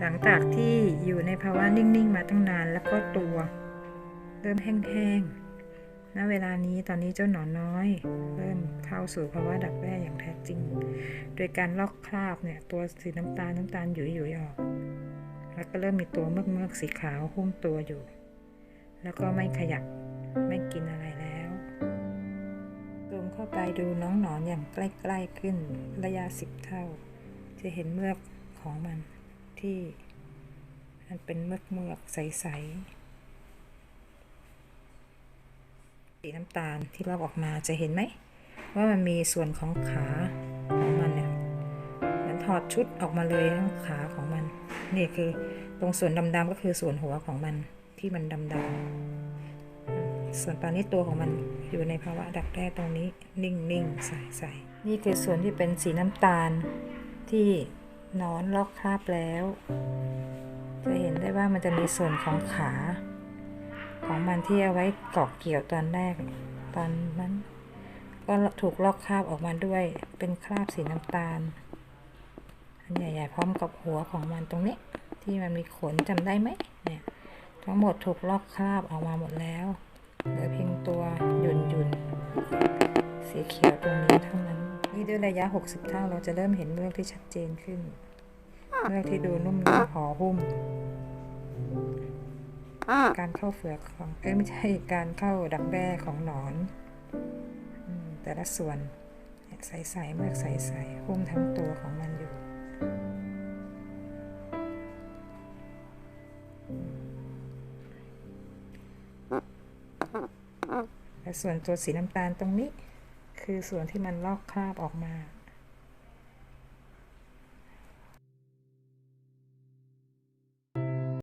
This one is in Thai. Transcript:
หลังจากที่อยู่ในภาวะนิ่งๆ มาตั้งนานแล้วก็ตัว เริ่มแห้งๆ ณ เวลานี้ตอนนี้เจ้าหนอนน้อย เริ่มเข้าสู่ภาวะดักแด้อย่างแท้จริง โดยการลอกคราบเนี่ยตัวสีน้ำตาลน้ำตาลหยุยๆออกแล้วก็เริ่มมีตัวเมือกเมือกๆสีขาวหุ้มตัวอยู่ แล้วก็ไม่ขยับไม่กินอะไรแล้วซูมเข้าไปดูน้องหนอนอย่างใกล้ๆขึ้นระยะสิบเท่า จะเห็นเมือกของมัน ที่มันเป็นเมือกเมือกใสๆสีน้ำตาลที่ลอกออกมาจะเห็นไหม ว่ามันมีส่วนของขาของมันเนี่ยมันถอดชุดออกมาเลยทั้งขาของมัน นี่คือตรงส่วนดำๆก็คือส่วนหัวของมันที่มันดำๆส่วนตอนนี้ตัวของมันอยู่ในภาวะดักแด้ตรงนี้นิ่งๆใสๆนี่คือส่วนที่เป็นสีน้ำตาลที่ นอนลอกคราบแล้ว จะเห็นได้ว่ามันจะมีส่วนของขา ของมันที่เอาไว้เกาะเกี่ยวตอนแรก ตอนนั้น ก็ถูกลอกคราบออกมาด้วย เป็นคราบสีน้ำตาล อันใหญ่ๆพร้อมกับหัวของมันตรงนี้ ที่มันมีขนจำได้ไหมเนี่ยทั้งหมดถูกลอกคราบออกมาหมดแล้วเหลือเพียงตัวหยุ่นยุนๆสีเขียวตรงนี้เท่านั้น นี่ด้วยระยะ 60 เท่าเราจะเริ่มเห็นเมือกที่ชัดเจนขึ้น เมือกที่ดูนุ่มๆห่อหุ้ม การเข้าเฟือกของ เอ้ยไม่ใช่การเข้าดักแด้ของหนอนอมแต่ละส่วนเนี่ยใสๆเมือกใสๆหุ้มทั้งตัวของมันอยู่และส่วนตัวสีน้ำตาลตรงนี้ คือส่วนที่มันลอกคราบออกมา